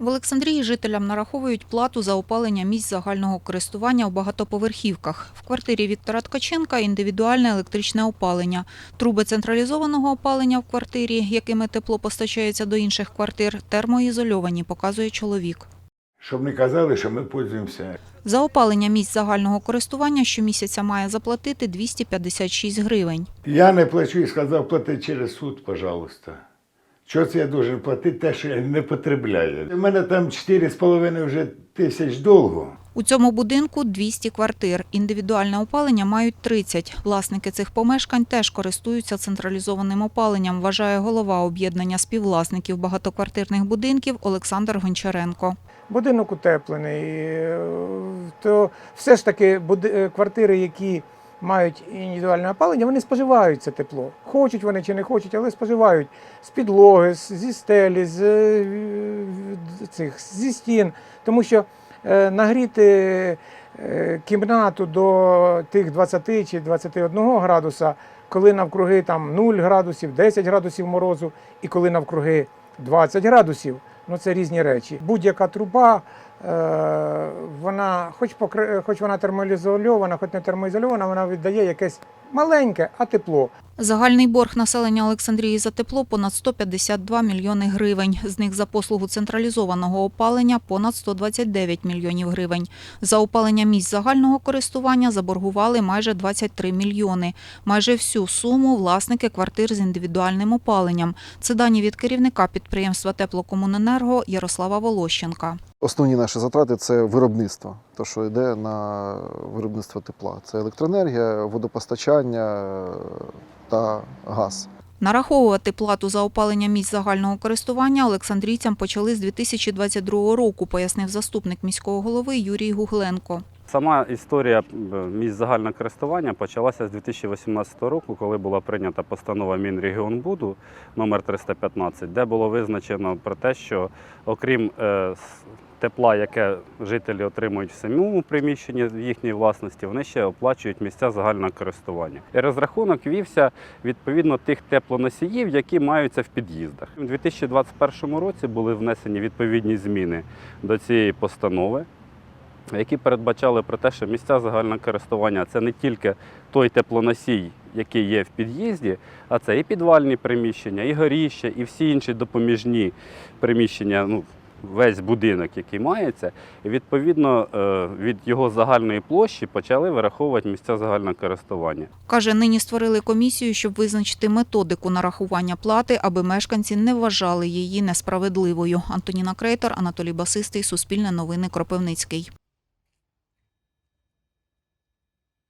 В Олександрії жителям нараховують плату за опалення місць загального користування у багатоповерхівках. В квартирі Віктора Ткаченка індивідуальне електричне опалення. Труби централізованого опалення в квартирі, якими тепло постачається до інших квартир, термоізольовані, показує чоловік. Щоб не казали, що ми пользуємося. За опалення місць загального користування щомісяця має заплатити 256 гривень. Я не плачу і сказав, плати через суд, пожалуйста. Чого це я должен платити те, що я не потребляю? У мене там 4,5 вже тисяч довго. У цьому будинку 200 квартир. Індивідуальне опалення мають 30. Власники цих помешкань теж користуються централізованим опаленням, вважає голова об'єднання співвласників багатоквартирних будинків Олександр Гончаренко. Будинок утеплений, е, то все ж таки е, квартири, які мають індивідуальне опалення, вони споживають це тепло. Хочуть вони чи не хочуть, але споживають з підлоги, зі стелі, з е, цих, зі стін. Тому що е, нагріти е, кімнату до тих 20 чи 21 градуса, коли навкруги там 0 градусів, 10 градусів морозу, і коли навкруги 20 градусів, ну це різні речі. Будь-яка труба, е, вона, хоч, покри... хоч вона термоізольована, хоч не термоізольована, вона віддає якесь маленьке, а тепло. Загальний борг населення Олександрії за тепло понад 152 мільйони гривень. З них за послугу централізованого опалення понад 129 мільйонів гривень. За опалення місць загального користування заборгували майже 23 мільйони. Майже всю суму власники квартир з індивідуальним опаленням. Це дані від керівника підприємства Теплокомуненерго Ярослава Волощенка. Основні наші затрати це виробництво, то що йде на виробництво тепла. Це електроенергія, водопостачання та газ. Нараховувати плату за опалення місць загального користування олександрійцям почали з 2022 року, пояснив заступник міського голови Юрій Гугленко. Сама історія е, місць загального користування почалася з 2018 року, коли була прийнята постанова Мінрегіонбуду номер 315, де було визначено про те, що окрім е, тепла, яке жителі отримують в самому приміщенні в їхній власності, вони ще оплачують місця загального користування. І розрахунок вівся відповідно тих теплоносіїв, які маються в під'їздах. У 2021 році були внесені відповідні зміни до цієї постанови які передбачали про те, що місця загального користування це не тільки той теплоносій, який є в під'їзді, а це і підвальні приміщення, і горіща, і всі інші допоміжні приміщення. Ну, Весь будинок, який мається, і відповідно е, від його загальної площі почали вираховувати місця загального користування. Каже, нині створили комісію, щоб визначити методику нарахування плати, аби мешканці не вважали її несправедливою. Антоніна Крейтор, Анатолій Басистий, Суспільне новини, Кропивницький.